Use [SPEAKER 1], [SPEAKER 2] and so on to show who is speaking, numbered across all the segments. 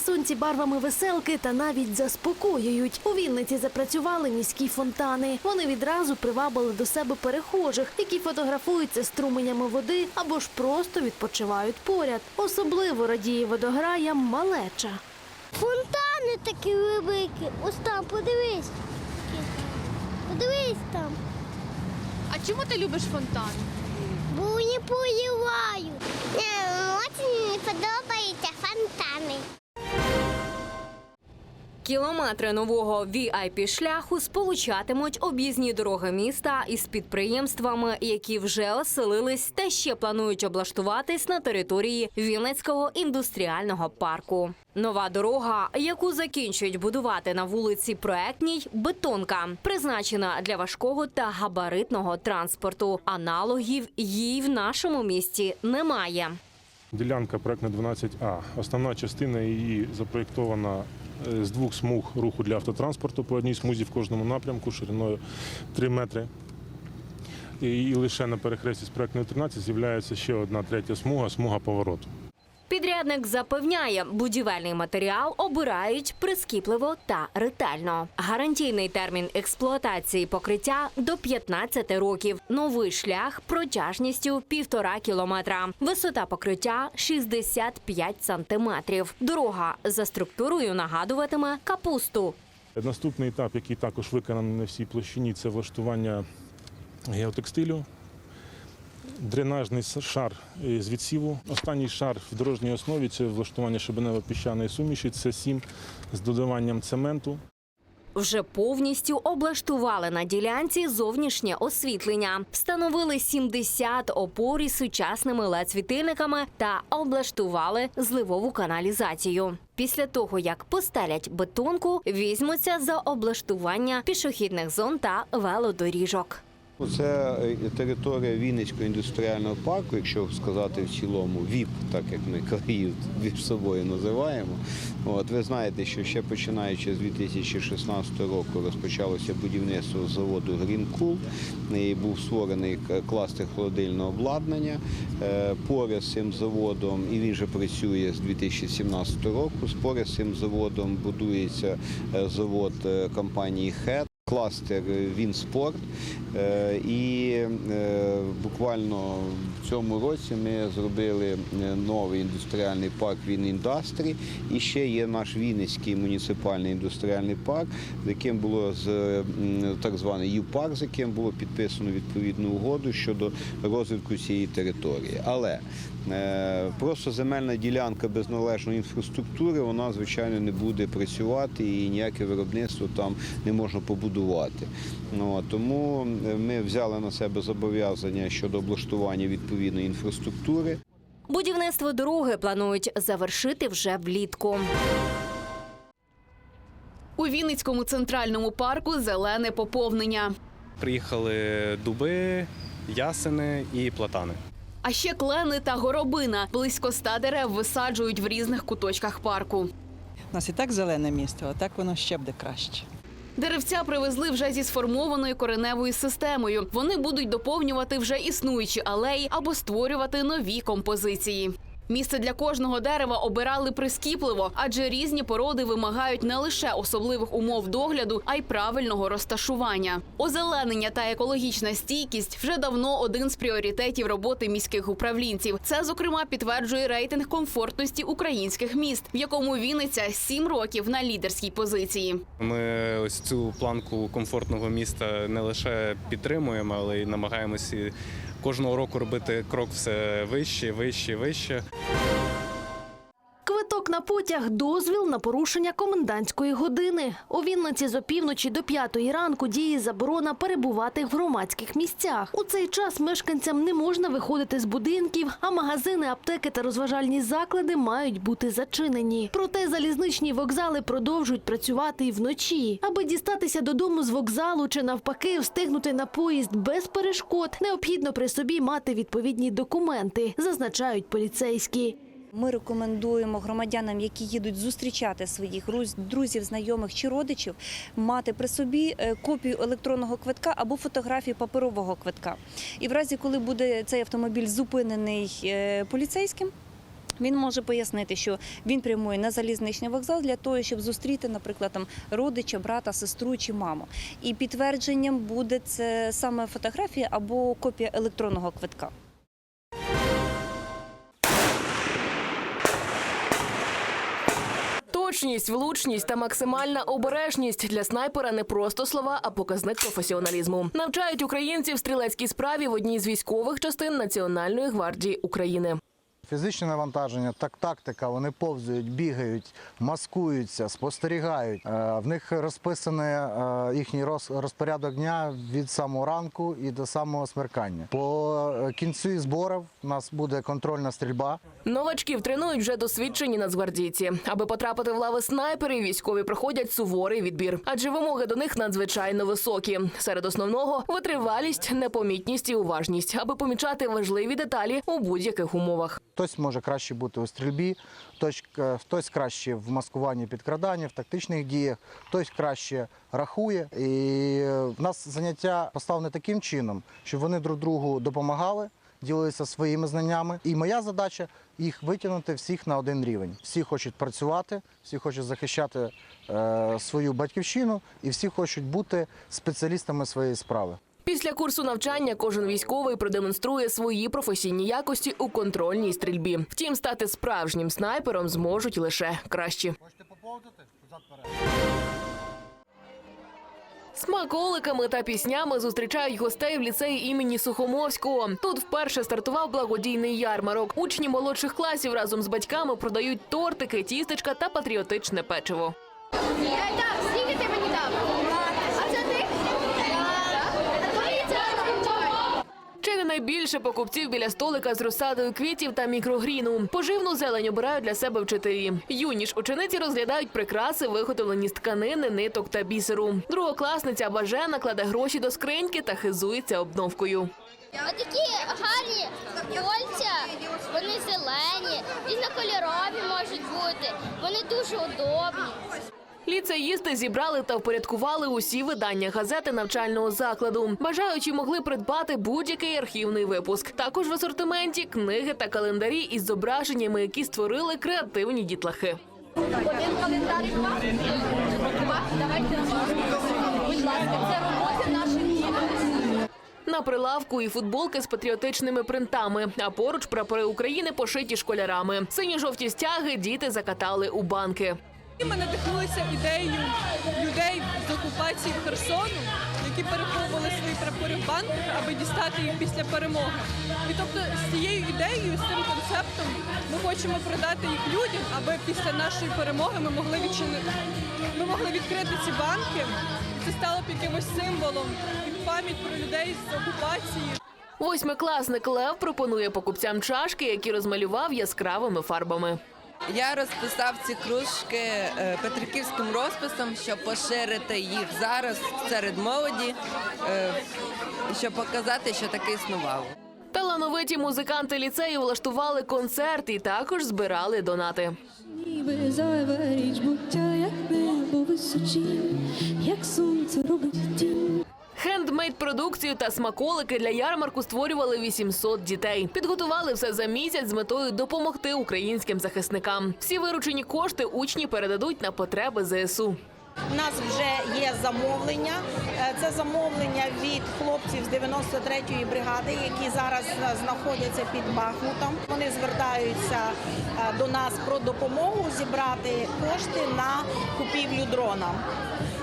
[SPEAKER 1] на сонці барвами веселки та навіть заспокоюють. У Вінниці запрацювали міські фонтани. Вони відразу привабили до себе перехожих, які фотографуються струменями води або ж просто відпочивають поряд. Особливо радіє водограям малеча.
[SPEAKER 2] Фонтани такі великі. Ось там, подивись. Подивись там.
[SPEAKER 3] А чому ти любиш фонтан?
[SPEAKER 2] Бо вони поливають. Очень мені подобаються фонтани.
[SPEAKER 4] Кілометри нового vip шляху сполучатимуть об'їзні дороги міста із підприємствами, які вже оселились та ще планують облаштуватись на території Вінницького індустріального парку. Нова дорога, яку закінчують будувати на вулиці Проектній, бетонка, призначена для важкого та габаритного транспорту. Аналогів їй в нашому місті немає.
[SPEAKER 5] Ділянка проектна 12А. Основна частина її запроєктована з двох смуг руху для автотранспорту по одній смузі в кожному напрямку шириною 3 метри. І і лише на перехресті з проектною 13 з'являється ще одна третя смуга смуга повороту.
[SPEAKER 4] Підрядник запевняє, будівельний матеріал обирають прискіпливо та ретельно. Гарантійний термін експлуатації покриття до 15 років. Новий шлях протяжністю півтора кілометра. Висота покриття 65 сантиметрів. Дорога за структурою нагадуватиме капусту.
[SPEAKER 5] Наступний етап, який також виконаний на всій площині, це влаштування геотекстилю. Дренажний шар з відсіву. Останній шар в дорожній основі це влаштування шибенево-піщаної суміші. Це сім з додаванням цементу.
[SPEAKER 4] Вже повністю облаштували на ділянці зовнішнє освітлення, встановили 70 опор із сучасними LED-світильниками та облаштували зливову каналізацію. Після того, як постелять бетонку, візьмуться за облаштування пішохідних зон та велодоріжок.
[SPEAKER 6] Це е, територія Вінницького індустріального парку, якщо сказати в цілому, ВІП, так як ми країв між собою називаємо. От ви знаєте, що ще починаючи з 2016 року розпочалося будівництво заводу Грінкул. І був створений кластер холодильного обладнання. Е, Поряд з цим заводом, і він вже працює з 2017 року. Поряд з цим заводом будується е, завод компанії ХЕТ кластер Вінспорт. Е, І е, буквально в цьому році ми зробили е, новий індустріальний парк Вініндастрі. І ще є наш Вінницький муніципальний індустріальний парк, з яким було з так званий ЮПАРК, з яким було підписано відповідну угоду щодо розвитку цієї території. Але просто земельна ділянка без належної інфраструктури, вона звичайно не буде працювати і ніяке виробництво там не можна побудувати. Ну, тому е, ми взяли на себе зобов'язання щодо облаштування відповідної інфраструктури.
[SPEAKER 4] Будівництво дороги планують завершити вже влітку.
[SPEAKER 3] У Вінницькому центральному парку зелене поповнення.
[SPEAKER 7] Приїхали дуби, ясени і платани.
[SPEAKER 3] А ще клени та горобина. Близько ста дерев висаджують в різних куточках парку.
[SPEAKER 8] У нас і так зелене місто, а так воно ще буде краще.
[SPEAKER 3] Деревця привезли вже зі сформованою кореневою системою. Вони будуть доповнювати вже існуючі алеї або створювати нові композиції. Місце для кожного дерева обирали прискіпливо, адже різні породи вимагають не лише особливих умов догляду, а й правильного розташування. Озеленення та екологічна стійкість вже давно один з пріоритетів роботи міських управлінців. Це зокрема підтверджує рейтинг комфортності українських міст, в якому Вінниця сім років на лідерській позиції.
[SPEAKER 7] Ми ось цю планку комфортного міста не лише підтримуємо, але й намагаємося кожного року робити крок все вище, вище, вище.
[SPEAKER 1] Потяг дозвіл на порушення комендантської години. У Вінниці з опівночі до п'ятої ранку діє заборона перебувати в громадських місцях. У цей час мешканцям не можна виходити з будинків, а магазини, аптеки та розважальні заклади мають бути зачинені. Проте залізничні вокзали продовжують працювати і вночі. Аби дістатися додому з вокзалу чи навпаки встигнути на поїзд без перешкод, необхідно при собі мати відповідні документи, зазначають поліцейські.
[SPEAKER 9] Ми рекомендуємо громадянам, які їдуть зустрічати своїх друзів, знайомих чи родичів, мати при собі е, копію електронного квитка або фотографію паперового квитка. І в разі, коли буде цей автомобіль зупинений е, поліцейським. Він може пояснити, що він прямує на залізничний вокзал для того, щоб зустріти, наприклад, там родича, брата, сестру чи маму. І підтвердженням буде це саме фотографія або копія електронного квитка.
[SPEAKER 10] Точність, влучність та максимальна обережність для снайпера не просто слова, а показник професіоналізму. Навчають українців стрілецькій справі в одній з військових частин Національної гвардії України.
[SPEAKER 11] Фізичне навантаження, так тактика, вони повзають, бігають, маскуються, спостерігають. Е, В них розписаний е, їхній роз- розпорядок дня від самого ранку і до самого смеркання. По е, кінці зборів у нас буде контрольна стрільба.
[SPEAKER 10] Новачків тренують вже досвідчені нацгвардійці. Аби потрапити в лави снайперів, військові проходять суворий відбір, адже вимоги до них надзвичайно високі. Серед основного витривалість, непомітність і уважність, аби помічати важливі деталі у будь-яких умовах.
[SPEAKER 11] Хтось може краще бути у стрільбі, хтось, е, краще в маскуванні підкрадання, в тактичних діях, хтось краще рахує. І е, в нас заняття поставлені таким чином, щоб вони друг другу допомагали. Ділилися своїми знаннями, і моя задача їх витягнути всіх на один рівень. Всі хочуть працювати, всі хочуть захищати е, свою батьківщину, і всі хочуть бути спеціалістами своєї справи.
[SPEAKER 10] Після курсу навчання кожен військовий продемонструє свої професійні якості у контрольній стрільбі. Втім, стати справжнім снайпером зможуть лише кращі. Смаколиками та піснями зустрічають гостей в ліцеї імені Сухомовського. Тут вперше стартував благодійний ярмарок. Учні молодших класів разом з батьками продають тортики, тістечка та патріотичне печиво.
[SPEAKER 2] Скільки ти мені дав? А це ти?
[SPEAKER 10] Чи не найбільше покупців біля столика з розсадою квітів та мікрогріну. Поживну зелень обирають для себе вчителі. Юні ж учениці розглядають прикраси, виготовлені з тканини, ниток та бісеру. Другокласниця Бажена кладе гроші до скриньки та хизується обновкою.
[SPEAKER 2] Отакі гарні кольця, вони зелені, різнокольорові можуть бути. Вони дуже удобні.
[SPEAKER 10] Ліцеїсти зібрали та впорядкували усі видання газети навчального закладу. Бажаючі могли придбати будь-який архівний випуск. Також в асортименті книги та календарі із зображеннями, які створили креативні дітлахи.
[SPEAKER 2] Один календар Давайте, будь ласка, це роботи наших дітей.
[SPEAKER 10] На прилавку і футболки з патріотичними принтами, а поруч прапори України пошиті школярами. Сині-жовті стяги діти закатали у банки.
[SPEAKER 12] Ми надихнулися ідеєю людей з окупації Херсону, які переховували свої прапори в банках, аби дістати їх після перемоги. І тобто з цією ідеєю, з цим концептом, ми хочемо продати їх людям, аби після нашої перемоги ми могли відчинити. Ми могли відкрити ці банки. Це стало б якимось символом і пам'ять про людей з окупації.
[SPEAKER 10] Восьмикласник Лев пропонує покупцям чашки, які розмалював яскравими фарбами.
[SPEAKER 13] Я розписав ці кружки е, петриківським розписом, щоб поширити їх зараз серед молоді, е, щоб показати, що таке існувало.
[SPEAKER 10] Талановиті музиканти ліцею влаштували концерт і також збирали донати.
[SPEAKER 14] Ніби зайва річ буття, як небо височі, як сонце робить тінь.
[SPEAKER 10] Хендмейд продукцію та смаколики для ярмарку створювали 800 дітей. Підготували все за місяць з метою допомогти українським захисникам. Всі виручені кошти учні передадуть на потреби ЗСУ.
[SPEAKER 12] У нас вже є замовлення. Е, Це замовлення від хлопців з 93-ї бригади, які зараз е, знаходяться під Бахмутом. Вони звертаються е, до нас про допомогу зібрати кошти на купівлю дрона.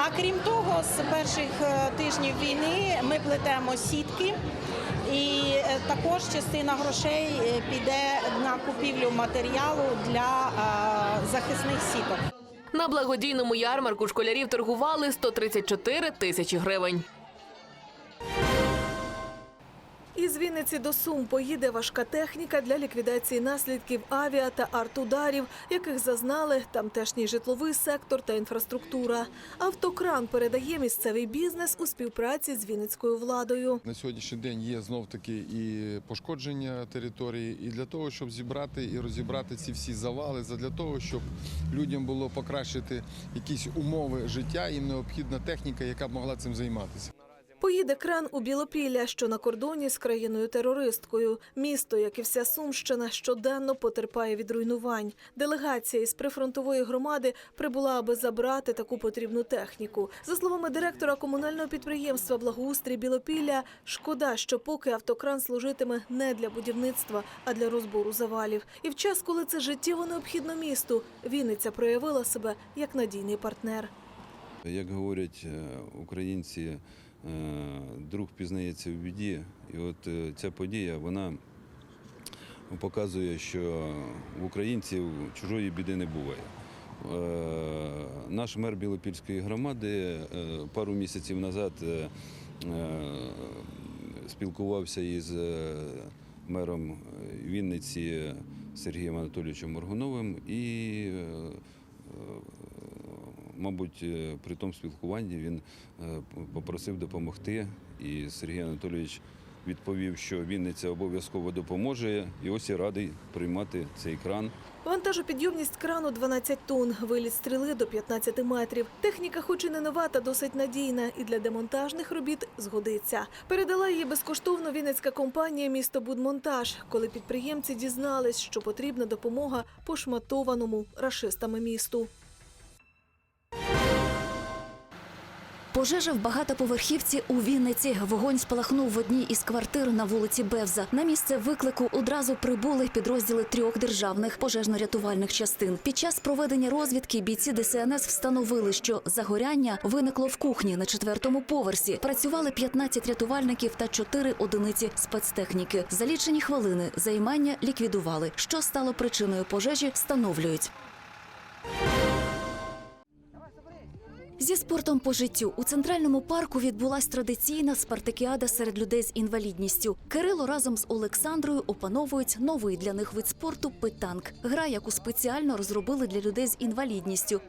[SPEAKER 12] А крім того, з перших е, тижнів війни ми плетемо сітки. І е, також частина грошей е, піде на купівлю матеріалу для захисних сіток.
[SPEAKER 10] На благодійному ярмарку школярів торгували 134 тисячі гривень.
[SPEAKER 12] Із Вінниці до Сум поїде важка техніка для ліквідації наслідків авіа та артударів, яких зазнали тамтешній житловий сектор та інфраструктура. Автокран передає місцевий бізнес у співпраці з Вінницькою владою.
[SPEAKER 15] На сьогоднішній день є знов таки і пошкодження території, і для того, щоб зібрати і розібрати ці всі завали, для того, щоб людям було покращити якісь умови життя, їм необхідна техніка, яка б могла цим займатися.
[SPEAKER 14] Поїде кран у Білопілля, що на кордоні з країною-терористкою. Місто, як і вся Сумщина, щоденно потерпає від руйнувань. Делегація із прифронтової громади прибула, аби забрати таку потрібну техніку. За словами директора комунального підприємства Благоустрій Білопілля, шкода, що поки автокран служитиме не для будівництва, а для розбору завалів. І в час, коли це життєво необхідно місту, Вінниця проявила себе як надійний партнер.
[SPEAKER 16] Як говорять е, українці, друг пізнається в біді. І от е, ця подія вона показує, що в українців чужої біди не буває. Е, Наш мер Білопільської громади е, пару місяців назад е, е, спілкувався із е, мером Вінниці Сергієм Анатолійовичем Моргуновим і е, Мабуть, е, при тому спілкуванні він е, попросив допомогти, і Сергій Анатолійович відповів, що Вінниця обов'язково допоможе, і ось я радий приймати цей кран.
[SPEAKER 14] Вантажопідйомність крану 12 тонн, виліт стріли до 15 метрів. Техніка, хоч і не нова, та досить надійна, і для демонтажних робіт згодиться. Передала її безкоштовно вінницька компанія «Місто Будмонтаж», коли підприємці дізнались, що потрібна допомога пошматованому рашистами місту.
[SPEAKER 17] Пожежа в багатоповерхівці у Вінниці. Вогонь спалахнув в одній із квартир на вулиці Бевза. На місце виклику одразу прибули підрозділи трьох державних пожежно-рятувальних частин. Під час проведення розвідки бійці ДСНС встановили, що загоряння виникло в кухні на четвертому поверсі. Працювали 15 рятувальників та 4 одиниці спецтехніки. За лічені хвилини займання ліквідували. Що стало причиною пожежі, встановлюють. Зі спортом по життю у центральному парку відбулась традиційна спартакіада серед людей з інвалідністю. Кирило разом з Олександрою опановують новий для них вид спорту питанк. Гра, яку спеціально розробили для людей з інвалідністю.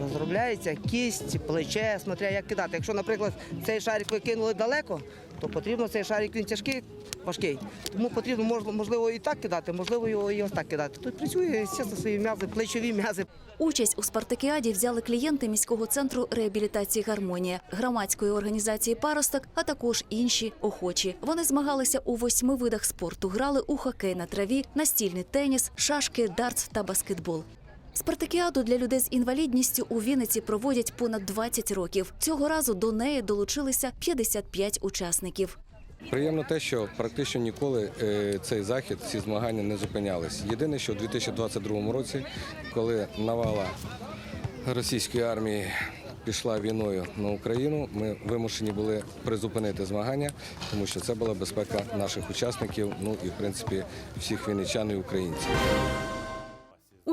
[SPEAKER 18] Розробляється кість, плече, смотря як кидати. Якщо, наприклад, цей шарик ви кинули далеко, то потрібно цей шарик він тяжкий, важкий. Тому потрібно можливо і так кидати, можливо, його і ось так кидати. Тут працює звісно, свої м'язи, плечові м'язи.
[SPEAKER 17] Участь у спартакіаді взяли клієнти міського центру реабілітації гармонія, громадської організації Паросток, а також інші охочі. Вони змагалися у восьми видах спорту. Грали у хокей на траві, настільний теніс, шашки, дартс та баскетбол. Спартакіаду для людей з інвалідністю у Вінниці проводять понад 20 років. Цього разу до неї долучилися 55 учасників.
[SPEAKER 19] Приємно те, що практично ніколи е, цей захід, ці змагання не зупинялись. Єдине, що у 2022 році, коли навала російської армії пішла війною на Україну, ми вимушені були призупинити змагання, тому що це була безпека наших учасників, ну і в принципі всіх вінничан і українців.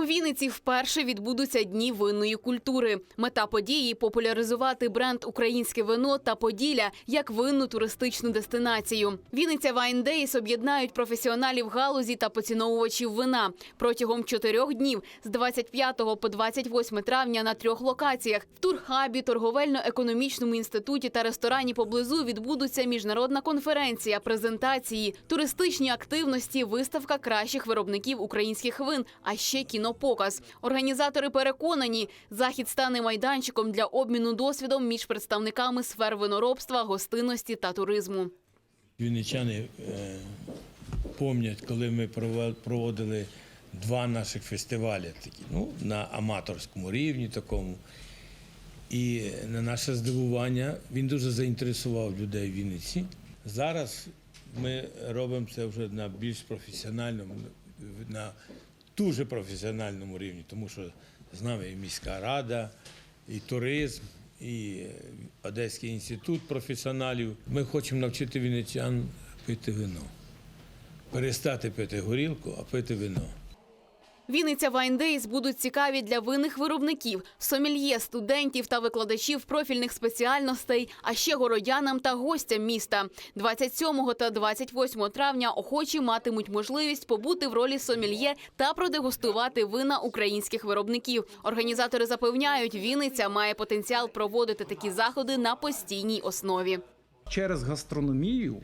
[SPEAKER 3] Вінниці вперше відбудуться дні винної культури. Мета події популяризувати бренд українське вино та Поділля як винну туристичну дестинацію. Вінниця Wine Days об'єднають професіоналів галузі та поціновувачів вина протягом чотирьох днів з 25 по 28 травня на трьох локаціях. В турхабі, торговельно-економічному інституті та ресторані поблизу відбудуться міжнародна конференція, презентації, туристичні активності, виставка кращих виробників українських вин, а ще кінопоказ. Організатори переконані, захід стане майданчиком для обміну досвідом між представниками сфер виноробства, гостинності та туризму.
[SPEAKER 20] Вінничани е, пам'ятають, коли ми проводили два наших фестивалі такі, ну, на аматорському рівні такому. І на наше здивування він дуже заінтересував людей в Вінниці. Зараз ми робимо це вже на більш професіональному, на дуже професіональному рівні, тому що з нами і міська рада, і туризм, і Одеський інститут професіоналів. Ми хочемо навчити вінничан пити вино. Перестати пити горілку, а пити вино.
[SPEAKER 3] Вінниця Days будуть цікаві для винних виробників, сомельє, студентів та викладачів профільних спеціальностей, а ще городянам та гостям міста. 27 та 28 травня охочі матимуть можливість побути в ролі сомельє та продегустувати вина українських виробників. Організатори запевняють, Вінниця має потенціал проводити такі заходи на постійній основі.
[SPEAKER 21] через гастрономію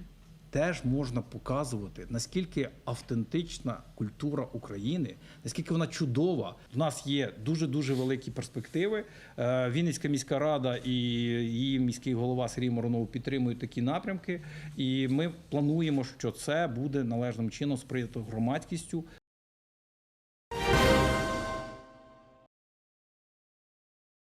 [SPEAKER 21] теж можна показувати, наскільки автентична культура України, наскільки вона чудова. У нас є дуже дуже великі перспективи. Е, Вінницька міська рада і її міський голова Сергій Моронов підтримують такі напрямки. І ми плануємо, що це буде належним чином сприйнято громадськістю.